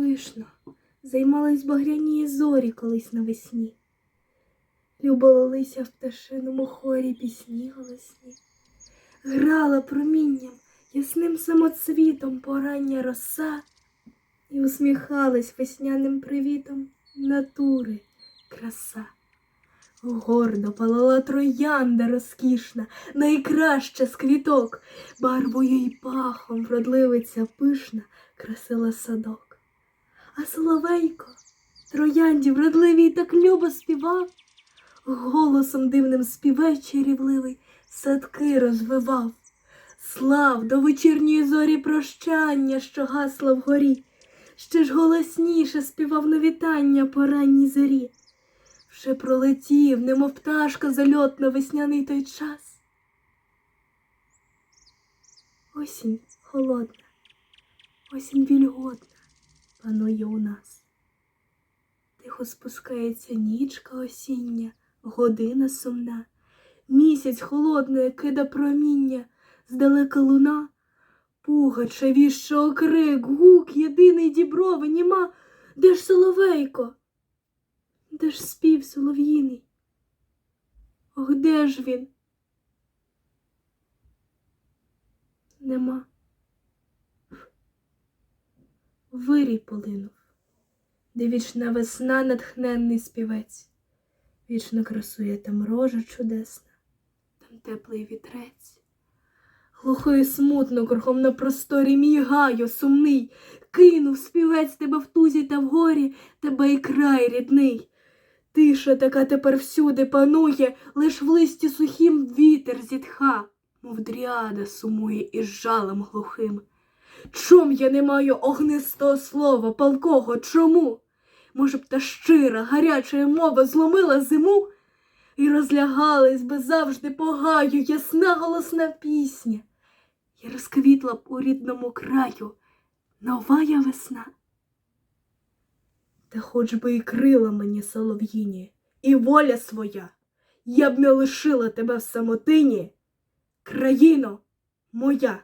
пишно, займались багряні зорі колись навесні. Любо лилися в пташиному хорі пісні голосні, грала промінням ясним самоцвітом порання роса і усміхалась весняним привітом натури краса. Гордо палала троянда розкішна, найкраща з квіток, барвою й пахом вродливиця пишна красила садок. А соловейко троянді вродливій так любо співав, голосом дивним співечий рівливий садки розвивав. Слав до вечірньої зорі прощання, що гасла вгорі, ще ж голосніше співав на вітання по ранній зорі. Вже пролетів, немов пташка зальотна весняний той час. Осінь холодна, осінь вільготна панує у нас. Тихо спускається нічка осіння, година сумна, місяць холодний кида проміння, здалека луна, пугача віщо окрик, гук єдиний діброви, німа, де ж соловейко? Де ж спів солов'їний? Ох, де ж він? Нема. Вирій полинув, де вічна весна натхненний співець, вічно красує там рожа чудесна, там теплий вітрець. Глухо і смутно кругом на просторі мій гаю сумний, кинув співець тебе в тузі та в горі, тебе і край рідний. Тиша така тепер всюди панує, лиш в листі сухім вітер зітха, мов дріада сумує із жалем глухим. Чом я не маю огнистого слова, палкого, чому? Може б та щира, гаряча мова зломила зиму і розлягались би завжди по гаю ясна голосна пісня, і розквітла б у рідному краю новая весна. Та хоч би і крила мені солов'їні, і воля своя, я б не лишила тебе в самотині, країно моя.